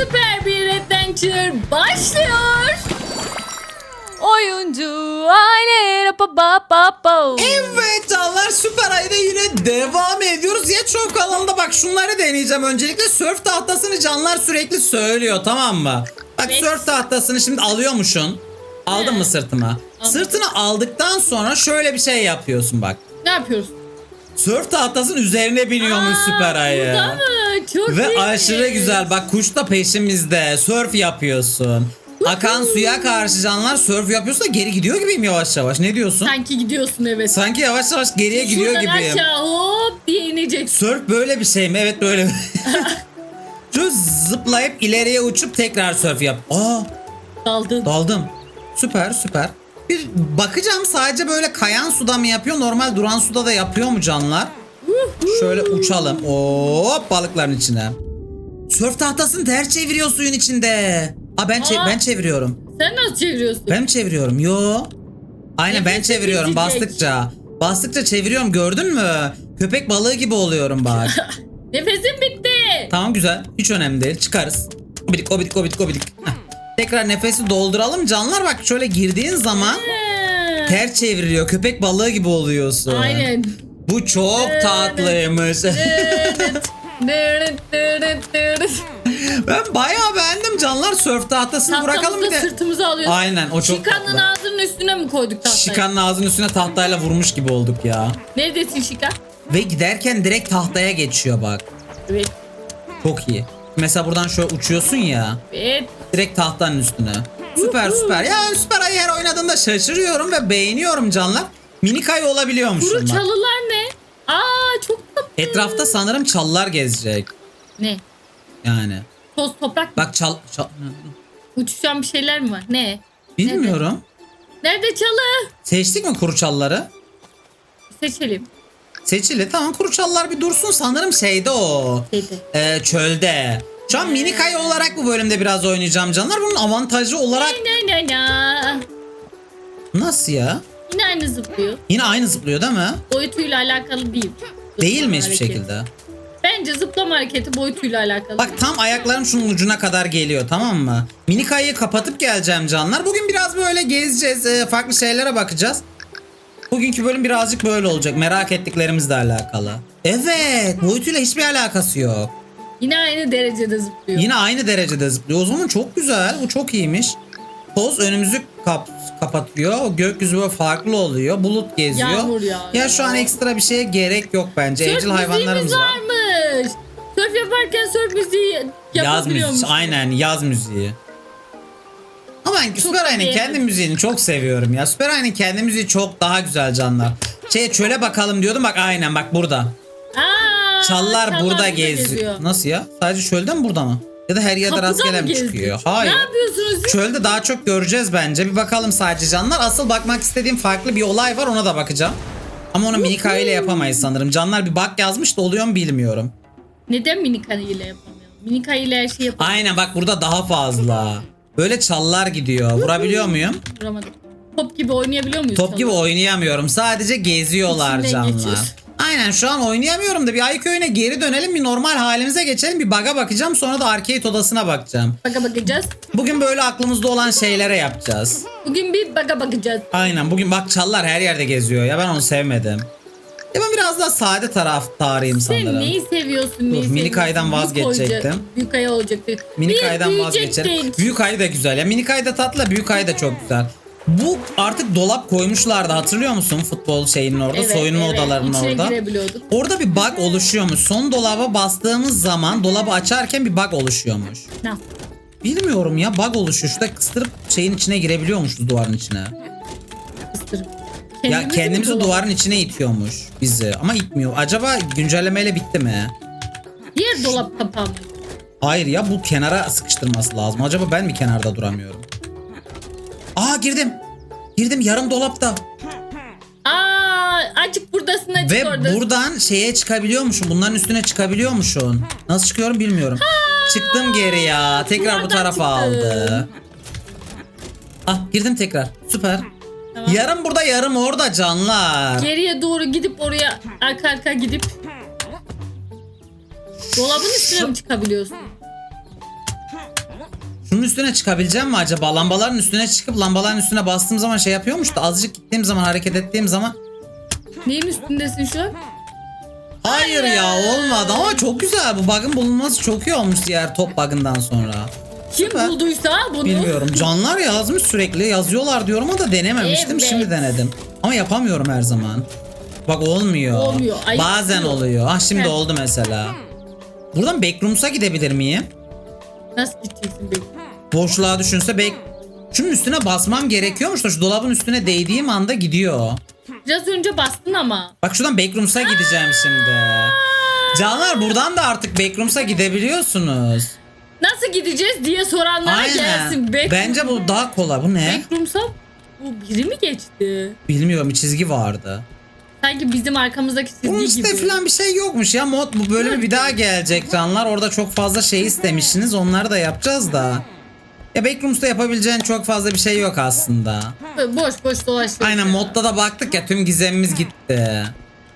Süper bir adventure başlıyor. Oyuncu aile pa pa pa pa. Evet canlar Süper Ay'da yine devam ediyoruz. Yetşov kanalında bak şunları deneyeceğim. Öncelikle sörf tahtasını canlar sürekli söylüyor tamam mı? Bak Evet. sörf tahtasını şimdi alıyormuşsun. Aldın He. mı sırtıma? Aldım. Sırtını aldıktan sonra şöyle bir şey yapıyorsun bak. Ne yapıyoruz? Sörf tahtasının üzerine biniyormuş Aa, Süper Ay'ı. Burada mı? Çok Ve iyi. aşırı güzel. Bak kuş da peşimizde. Sörf yapıyorsun. Akan suya karşı canlar sörf yapıyorsa geri gidiyor gibiyim yavaş yavaş. Ne diyorsun? Sanki gidiyorsun evet. Sanki yavaş yavaş geriye gidiyor Şuradan gibiyim. aşağı hop diye ineceksin. Sörf böyle bir şey mi? Evet böyle. Şu zıplayıp ileriye uçup tekrar sörf yap. Aa Daldın. daldım. Süper süper. Bir bakacağım sadece böyle kayan suda mı yapıyor normal duran suda da yapıyor mu canlar? Şöyle uçalım. Hop balıkların içine. Sörf tahtasını ters çeviriyor suyun içinde. Aa ben çe- Aa. ben çeviriyorum. Sen nasıl çeviriyorsun? Ben mi çeviriyorum? Yo. Aynen ben çeviriyorum bastıkça. Bastıkça çeviriyorum gördün mü? Köpek balığı gibi oluyorum bak. Nefesim bitti. Tamam güzel. Hiç önemli değil. Çıkarız. Bidik obidik obidik obidik. Heh. Tekrar nefesi dolduralım. Canlar bak şöyle girdiğin zaman He. ters çevriliyor. Köpek balığı gibi oluyorsun. Aynen. Bu çok tatlıymış. Ben bayağı beğendim canlar. Sörf tahtasını bırakalım bir de. sırtımıza alıyoruz. Aynen o çok Şikanın tatlı. ağzının üstüne mi koyduk tahtayı? Şikanın ağzının üstüne tahtayla vurmuş gibi olduk ya. Neredesin Şikan? Ve giderken direkt tahtaya geçiyor bak. Evet. Çok iyi. Mesela buradan şöyle uçuyorsun ya. Evet. Direkt tahtanın üstüne. Süper süper. Ya süper ayı her oynadığımda şaşırıyorum ve beğeniyorum canlar. Minik ayı olabiliyormuşum Kuru çalılar ne? Aa çok tatlı. Etrafta sanırım çallar gezecek. Ne? Yani. Toz toprak mı? Bak çal, çal- Uçuşan bir şeyler mi var? Ne? Bilmiyorum. Nerede çalı? Seçtik mi kuru çalları? Seçelim. Seçili. Tamam kuru çallar bir dursun. Sanırım şeyde o. Dedi. Ee, çölde. Şu an minik ayı olarak bu bölümde biraz oynayacağım canlar. Bunun avantajı olarak Ne ne ne. nasıl ya? Aynı zıplıyor. Yine aynı zıplıyor değil mi? Boyutuyla alakalı değil. Değil mi Zıplama hiçbir hareketi. şekilde? Bence zıplama hareketi boyutuyla alakalı. Bak tam ayaklarım şunun ucuna kadar geliyor tamam mı? Minik ayıyı kapatıp geleceğim canlar. Bugün biraz böyle gezeceğiz. e, Farklı şeylere bakacağız. Bugünkü bölüm birazcık böyle olacak. Merak ettiklerimizle alakalı. Evet. Boyutuyla hiçbir alakası yok. Yine aynı derecede zıplıyor. Yine aynı derecede zıplıyor. O zaman çok güzel. Bu çok iyiymiş. Toz önümüzü kap kapatıyor. Gökyüzü böyle farklı oluyor. Bulut geziyor. Yağmur yağıyor. Ya şu an ekstra bir şeye gerek yok bence. Sörf Evcil hayvanlarımız var. varmış. Sörf yaparken sörf müziği Yaz müziği. Aynen yaz müziği. Ama ben Süper beğendim. kendi müziğini çok seviyorum ya. Süper Ay'ın kendi müziği çok daha güzel canlar. Şey çöle bakalım diyordum bak aynen bak burada. Aa, Çallar, burada geziyor. Nasıl ya? Sadece çölde mi burada mı? Ya da her yerde Kapıda rastgele mı mi gezdik? çıkıyor? Hayır. Ne yapıyorsunuz siz? Çölde daha çok göreceğiz bence. Bir bakalım sadece canlar. Asıl bakmak istediğim farklı bir olay var ona da bakacağım. Ama onu minik ile yapamayız sanırım. Canlar bir bak yazmış da oluyor mu bilmiyorum. Neden minik ayı ile yapamayalım? Minik ayı ile her şeyi yapalım. Aynen bak burada daha fazla. Böyle çallar gidiyor. Vurabiliyor muyum? Vuramadım. Top gibi oynayabiliyor muyuz? Top gibi oynayamıyorum. Sadece geziyorlar İçinden canlar. geçiyorsun. Aynen şu an oynayamıyorum da bir ay köyüne geri dönelim bir normal halimize geçelim bir baga bakacağım sonra da arcade odasına bakacağım. Baga bakacağız. Bugün böyle aklımızda olan şeylere yapacağız. Bugün bir baga bakacağız. Aynen bugün bak çallar her yerde geziyor ya ben onu sevmedim. Ya ben biraz daha sade taraftarıyım Sen sanırım. neyi seviyorsun? Neyi Dur, seviyorsun? minik aydan Büyük vazgeçecektim. Büyük ay olacaktı. Minik Biz aydan vazgeçelim. büyüyecektik. Büyük ay da güzel ya. Minik ay da tatlı, büyük ay da çok güzel. Bu artık dolap koymuşlardı hatırlıyor musun futbol şeyinin orada Evet, soyunma evet. odalarının İçine orada. Orada bir bug oluşuyormuş. Son dolaba bastığımız zaman dolabı açarken bir bug oluşuyormuş. Nasıl? Bilmiyorum ya bug oluşuyor. Şurada kıstırıp şeyin içine girebiliyormuşuz duvarın içine. Kıstırıp. ya Kendimizi dolaba- duvarın içine itiyormuş bizi. Ama itmiyor. Acaba güncellemeyle bitti mi? Diğer dolap kapağı? Hayır ya bu kenara sıkıştırması lazım. Acaba ben mi kenarda duramıyorum? Girdim. Girdim yarım dolapta. Aa, açık buradasın açık Ve orada. buradan şeye çıkabiliyormuşum. Bunların üstüne çıkabiliyormuşsun. Nasıl çıkıyorum bilmiyorum. Çıktım geri ya. Tekrar bu tarafa çıktın. aldı. Ah girdim tekrar. Süper. Tamam. Yarım burada yarım orada canlar. Geriye doğru gidip oraya arka arka gidip dolabın üstüne Şu- mi çıkabiliyorsun? Şunun üstüne çıkabileceğim mi acaba? Lambaların üstüne çıkıp lambaların üstüne bastığım zaman şey yapıyormuş da azıcık gittiğim zaman hareket ettiğim zaman Neyin üstündesin şu an? Hayır ya olmadı ama çok güzel. Bu bug'ın bulunması çok iyi olmuş diğer top bug'ından sonra. Kim Süper. bulduysa bunu. Bilmiyorum. Canlar yazmış sürekli. Yazıyorlar diyorum ama da denememiştim. Evet. Şimdi denedim. Ama yapamıyorum her zaman. Bak olmuyor. Olmuyor, ayıp Bazen yok. oluyor. Ah şimdi Heh. oldu mesela. Buradan backrooms'a gidebilir miyim? Nasıl gideceksin be? Boşluğa düşünse bek... Şunun üstüne basmam gerekiyormuş da şu dolabın üstüne değdiğim anda gidiyor. Biraz önce bastın ama. Bak şuradan backrooms'a gideceğim şimdi. Canlar buradan da artık backrooms'a gidebiliyorsunuz. Nasıl gideceğiz diye soranlara gelsin. Back, Bence bu daha kolay. Bu ne? Backrooms'a bu biri mi geçti? Bilmiyorum bir çizgi vardı. Sanki bizim arkamızdaki Bunun çizgi işte gibi. falan bir şey yokmuş ya. Mod bu bölümü bir daha gelecek canlar. Orada çok fazla şey istemişsiniz. Onları da yapacağız da. Ya Backrooms'ta yapabileceğin çok fazla bir şey yok aslında. Boş boş dolaşıyor. Aynen modda da baktık ya tüm gizemimiz gitti.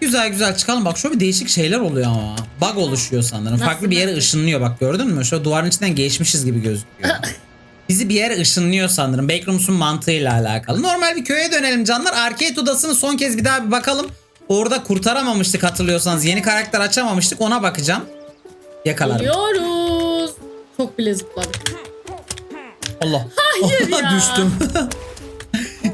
Güzel güzel çıkalım. Bak şöyle bir değişik şeyler oluyor ama. Bug oluşuyor sanırım. Nasıl, Farklı bir yere nasıl? ışınlıyor bak gördün mü? Şöyle duvarın içinden geçmişiz gibi gözüküyor. Bizi bir yere ışınlıyor sanırım. Backrooms'un mantığıyla alakalı. Normal bir köye dönelim canlar. Arcade odasını son kez bir daha bir bakalım. Orada kurtaramamıştık hatırlıyorsanız. Yeni karakter açamamıştık. Ona bakacağım. Yakalarım. Geliyoruz. Çok bile zıpladık. Allah. Hayır ya. Düştüm.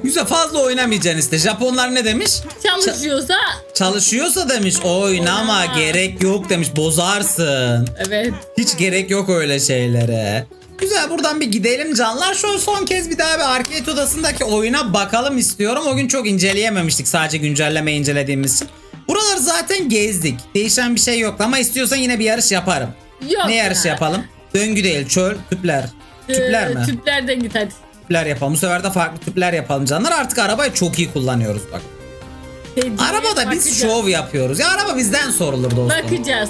Güzel fazla oynamayacaksın işte. Japonlar ne demiş? Çalışıyorsa Çalışıyorsa demiş oynama Oynama. gerek yok demiş bozarsın. evet. Hiç gerek yok öyle şeylere. Güzel buradan bir gidelim canlar. Şöyle son kez bir daha bir arcade odasındaki oyuna bakalım istiyorum. O gün çok inceleyememiştik sadece güncelleme incelediğimiz için. Buraları zaten gezdik. Değişen bir şey yok ama istiyorsan yine bir yarış yaparım. Yok ne yarışı ya. yapalım? Döngü değil çöl tüpler. Tüpler Ee, mi? Tüplerden git hadi. Tüpler yapalım. Bu sefer de farklı tüpler yapalım canlar. Artık arabayı çok iyi kullanıyoruz bak. Hediye Arabada biz bakacağız. şov yapıyoruz. Ya araba bizden sorulur dostum. Bakacağız.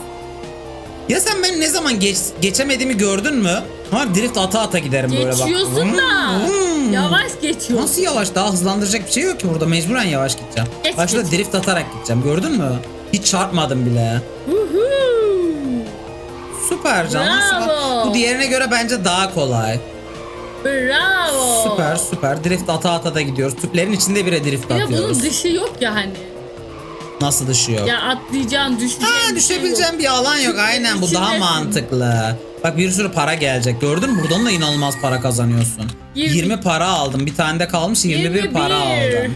Ya sen ben ne zaman geç, geçemediğimi gördün mü? Ha drift ata ata giderim böyle bak. Geçiyorsun da. Hmm. Yavaş geçiyorsun. Nasıl yavaş? Daha hızlandıracak bir şey yok ki burada. Mecburen yavaş gideceğim. Geç, şurada geç. drift atarak gideceğim. Gördün mü? Hiç çarpmadım bile. Huhu. Süper canım. Süper. Bravo. Bu diğerine göre bence daha kolay. Bravo. Süper süper. Drift ata ata da gidiyoruz. Tüplerin içinde bire drift Bir de bunun atıyoruz. dışı yok ya hani. Nasıl dışı yok? Ya atlayacağın, düşeceğin Ha bir şey bir alan yok. Aynen bu daha mantıklı. Bak bir sürü para gelecek. Gördün mü? Buradan da inanılmaz para kazanıyorsun. Yirmi- 20 para aldım. Bir tane de kalmış 21, para 21. aldım.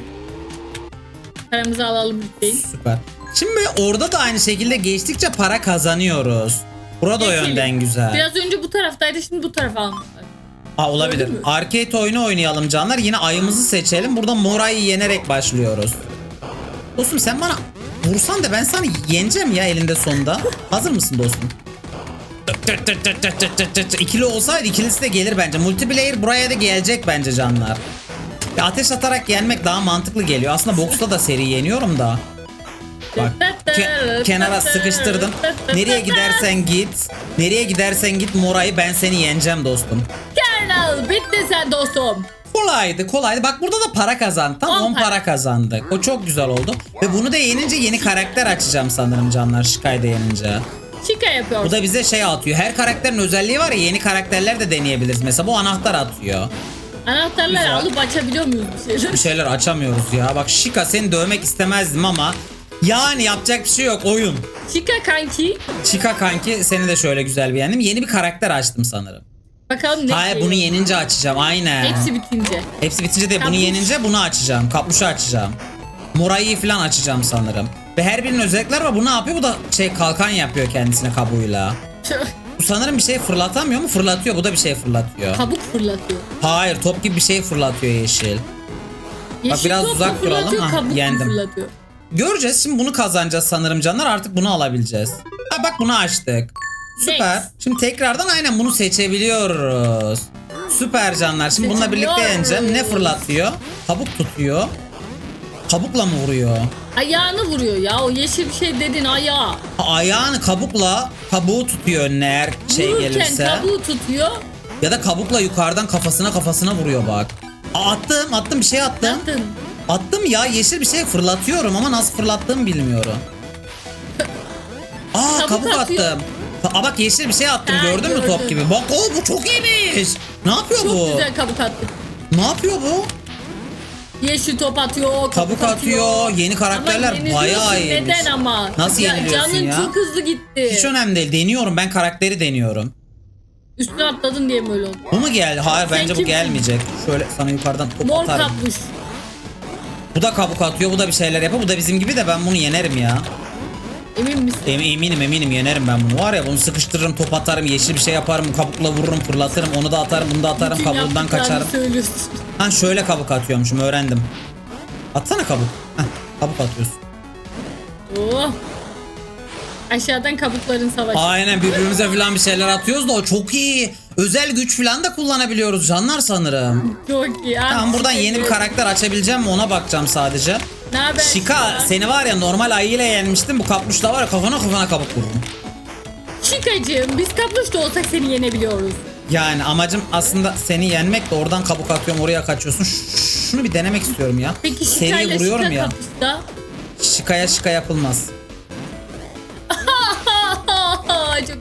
Paramızı alalım lütfen. Süper. Şimdi orada da aynı şekilde geçtikçe para kazanıyoruz. Burada o Geçelim. yönden güzel. Biraz önce bu taraftaydı şimdi bu tarafa almışlar. Ha, olabilir. Gördün mü? Arcade oyunu oynayalım canlar. Yine ayımızı seçelim. Burada Moray'ı yenerek başlıyoruz. Dostum sen bana vursan da ben sana yeneceğim ya elinde sonunda. Hazır mısın dostum? İkili olsaydı ikilisi de gelir bence. Multiplayer buraya da gelecek bence canlar. Ya ateş atarak yenmek daha mantıklı geliyor. Aslında boksta da seri yeniyorum da. Bak ke- kenara sıkıştırdım. Nereye gidersen git. Nereye gidersen git Moray'ı ben seni yeneceğim dostum. Kernel bitti sen dostum. Kolaydı kolaydı. Bak burada da para kazandık. Tam On 10 para. para. kazandık. O çok güzel oldu. Ve bunu da yenince yeni karakter açacağım sanırım canlar. Sky'da yenince. Şika Bu yapıyorsun. da bize şey atıyor. Her karakterin özelliği var ya yeni karakterler de deneyebiliriz. Mesela bu anahtar atıyor. Anahtarları Güzel. alıp açabiliyor muyuz bir şeyler? Bir şeyler açamıyoruz ya. Bak Şika seni dövmek istemezdim ama yani yapacak bir şey yok oyun. Şika kanki. Şika kanki seni de şöyle güzel beğendim. Yeni bir karakter açtım sanırım. Bakalım ne Hayır bunu yenince açacağım aynen. Hepsi bitince. Hepsi bitince de bunu yenince bunu açacağım. Kapuşu açacağım. Morayı falan açacağım sanırım. Ve her birinin özellikleri var. Bu ne yapıyor? Bu da şey kalkan yapıyor kendisine kabuğuyla. Bu sanırım bir şey fırlatamıyor mu? Fırlatıyor. Bu da bir şey fırlatıyor. Kabuk fırlatıyor. Hayır top gibi bir şey fırlatıyor yeşil. Yeşil biraz top uzak duralım. Ah, kabuk yendim. fırlatıyor. Göreceğiz. Şimdi bunu kazanacağız sanırım canlar. Artık bunu alabileceğiz. Ha bak bunu açtık. Süper. Next. Şimdi tekrardan aynen bunu seçebiliyoruz. Süper canlar. Şimdi bununla birlikte yeneceğim. Ne fırlatıyor? Kabuk tutuyor. Kabukla mı vuruyor? Ayağını vuruyor ya o yeşil bir şey dedin ayağı. Ayağını kabukla kabuğu tutuyor önüne eğer şey Vururken gelirse. kabuğu tutuyor. Ya da kabukla yukarıdan kafasına kafasına vuruyor bak. Aa, attım attım bir şey attım. Yaptın. Attım ya yeşil bir şey fırlatıyorum ama nasıl fırlattığımı bilmiyorum. Aa Kabuk kabuk atıyor. attım. Aa bak yeşil bir şey attım Ha, gördün mü top gördüm. gibi. Bak o bu çok iyiymiş. Ne yapıyor Çok bu? güzel kabuk attı. Ne yapıyor bu? Yeşil top atıyor, Kabuk atıyor. Yeni karakterler yeniliyorsun, bayağı iyiymiş. Neden ama? Nasıl yeniliyorsun canın ya? çok hızlı gitti. Hiç önemli değil. Deniyorum. Ben karakteri deniyorum. Üstüne atladın diye mi öyle oldu? Bu mu geldi? Hayır Sen bence bu kimsin? gelmeyecek. Şöyle sana yukarıdan top Mor atarım. kapmış. Bu da kabuk atıyor. Bu da bir şeyler yapıyor. Bu da bizim gibi de ben bunu yenerim ya. Emin misin? Em- eminim eminim yenerim ben bunu. Var ya bunu sıkıştırırım, top atarım, yeşil bir şey yaparım, kabukla vururum, fırlatırım. Onu da atarım, bunu da atarım, Bütün kabuğundan kaçarım. söylüyorsun. Ha şöyle kabuk atıyormuşum öğrendim. Atsana kabuk. Heh, kabuk atıyorsun. Oh. Aşağıdan kabukların savaşı. Aynen birbirimize falan bir şeyler atıyoruz da o çok iyi. Özel güç falan da kullanabiliyoruz canlar sanırım. Çok iyi. Tamam buradan yeni bir karakter açabileceğim mi ona bakacağım sadece. Ne haber? Şika seni var ya normal ayıyla yenmiştim. Bu kapmış da var ya kafana kafana kabuk vururum. Şikacığım biz kapluş da olsak seni yenebiliyoruz. Yani amacım aslında seni yenmek de oradan kabuk atıyorum oraya kaçıyorsun. Şunu bir denemek istiyorum ya. Peki Şika'yla vuruyorum Şika ya. kapışsa? Şikaya şika yapılmaz.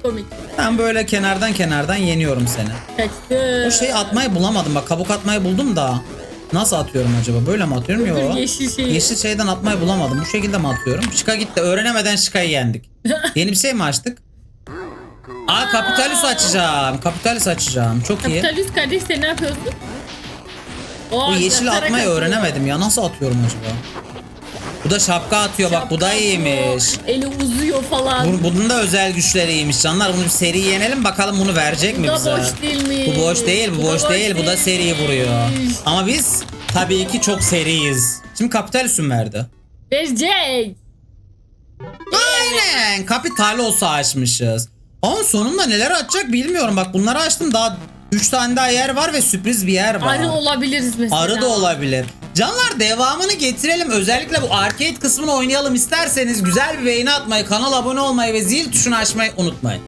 Komik. Ben böyle kenardan kenardan yeniyorum seni. Kaçtı. O şeyi atmayı bulamadım bak kabuk atmayı buldum da. Nasıl atıyorum acaba? Böyle mi atıyorum? Yok. yeşil şeyi. Yeşil şeyden atmayı bulamadım. Bu şekilde mi atıyorum? Şika gitti. Öğrenemeden Şika'yı yendik. Yeni bir şey mi açtık? Aa Capitalus açacağım. Capitalus açacağım. Çok iyi. Kapitalist kardeş sen ne yapıyorsun? Oo, Bu yeşil atmayı öğrenemedim ya. Nasıl atıyorum acaba? Bu da şapka atıyor bak bu da iyiymiş. atıyor, Eli uzuyor falan. Bunun, bunun da özel güçleri iyiymiş canlar. Bunu bir seri yenelim bakalım bunu verecek mi Bu da bize? boş değilmiş. Bu boş değil, bu, Bu da boş boş değil. Bu da seri değilmiş. vuruyor. Ama biz tabii ki çok seriyiz. Şimdi Kapitalism verdi. Verecek. Aynen. Kapitalos açmışız. Ama sonunda neler açacak bilmiyorum. Bak bunları açtım daha 3 tane daha yer var ve sürpriz bir yer var. Arı olabiliriz mesela. Arı da olabilir. Canlar devamını getirelim. Özellikle bu arcade kısmını oynayalım isterseniz güzel bir beğeni atmayı, kanala abone olmayı ve zil tuşunu açmayı unutmayın.